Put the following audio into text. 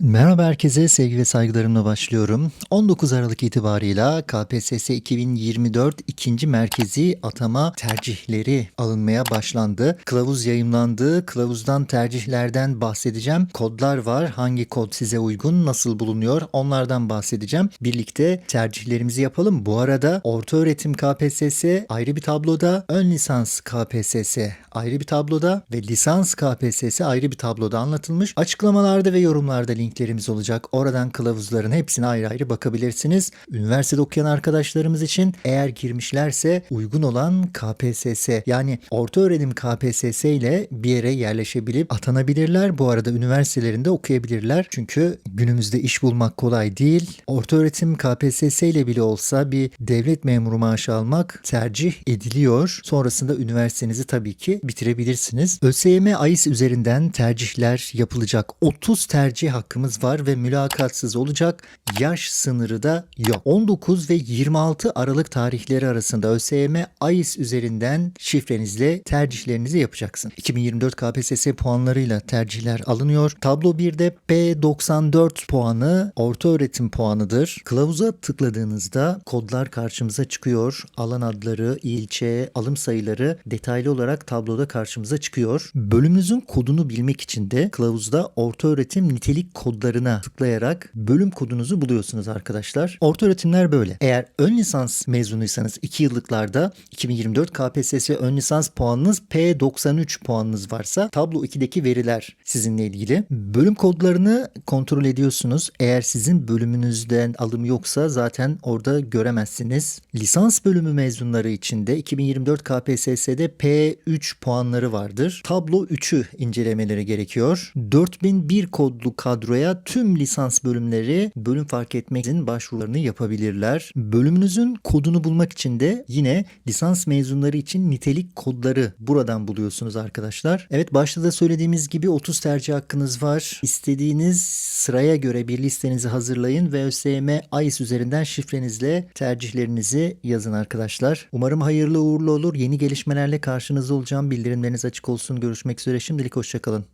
Merhaba herkese, sevgi ve saygılarımla başlıyorum. 19 Aralık itibarıyla KPSS 2024 ikinci merkezi atama tercihleri alınmaya başlandı. Kılavuz yayımlandı. Kılavuzdan tercihlerden bahsedeceğim. Kodlar var. Hangi kod size uygun, nasıl bulunuyor onlardan bahsedeceğim. Birlikte tercihlerimizi yapalım. Bu arada orta öğretim KPSS ayrı bir tabloda, ön lisans KPSS ayrı bir tabloda ve lisans KPSS ayrı bir tabloda anlatılmış. Açıklamalarda ve yorumlarda linklerimiz olacak. Oradan kılavuzların hepsine ayrı ayrı bakabilirsiniz. Üniversitede okuyan arkadaşlarımız için eğer girmişlerse uygun olan KPSS yani orta öğrenim KPSS ile bir yere yerleşebilip atanabilirler. Bu arada üniversitelerinde okuyabilirler. Çünkü günümüzde iş bulmak kolay değil. Orta öğretim KPSS ile bile olsa bir devlet memuru maaşı almak tercih ediliyor. Sonrasında üniversitenizi tabii ki bitirebilirsiniz. ÖSYM AIS üzerinden tercihler yapılacak. 30 tercih hakkımız var ve mülakatsız olacak. Yaş sınırı da yok. 19 ve 26 Aralık tarihleri arasında ÖSYM AIS üzerinden şifrenizle tercihlerinizi yapacaksın. 2024 KPSS puanlarıyla tercihler alınıyor. Tablo 1'de P94 puanı orta öğretim puanıdır. Kılavuza tıkladığınızda kodlar karşımıza çıkıyor. Alan adları, ilçe, alım sayıları detaylı olarak tabloda karşımıza çıkıyor. Bölümünüzün kodunu bilmek için de kılavuzda orta öğretim nitelik kodlarına tıklayarak bölüm kodunuzu buluyorsunuz arkadaşlar. Orta öğretimler böyle. Eğer ön lisans mezunuysanız 2 yıllıklarda 2024 KPSS ön lisans puanınız P93 puanınız varsa tablo 2'deki veriler sizinle ilgili. Bölüm kodlarını kontrol ediyorsunuz. Eğer sizin bölümünüzden alım yoksa zaten orada göremezsiniz. Lisans bölümü mezunları için de 2024 KPSS'de P3 puanları vardır. Tablo 3'ü incelemeleri gerekiyor. 4001 kodlu kadroya tüm lisans bölümleri bölüm fark etmeksizin başvurularını yapabilirler. Bölümünüzün kodunu bulmak için de yine lisans mezunları için nitelik kodları buradan buluyorsunuz arkadaşlar. Evet başta da söylediğimiz gibi 30 tercih hakkınız var. İstediğiniz sıraya göre bir listenizi hazırlayın ve ÖSYM AIS üzerinden şifrenizle tercihlerinizi yazın arkadaşlar. Umarım hayırlı uğurlu olur. Yeni gelişmelerle karşınızda olacağım. Bildirimleriniz açık olsun. Görüşmek üzere. Şimdilik hoşçakalın.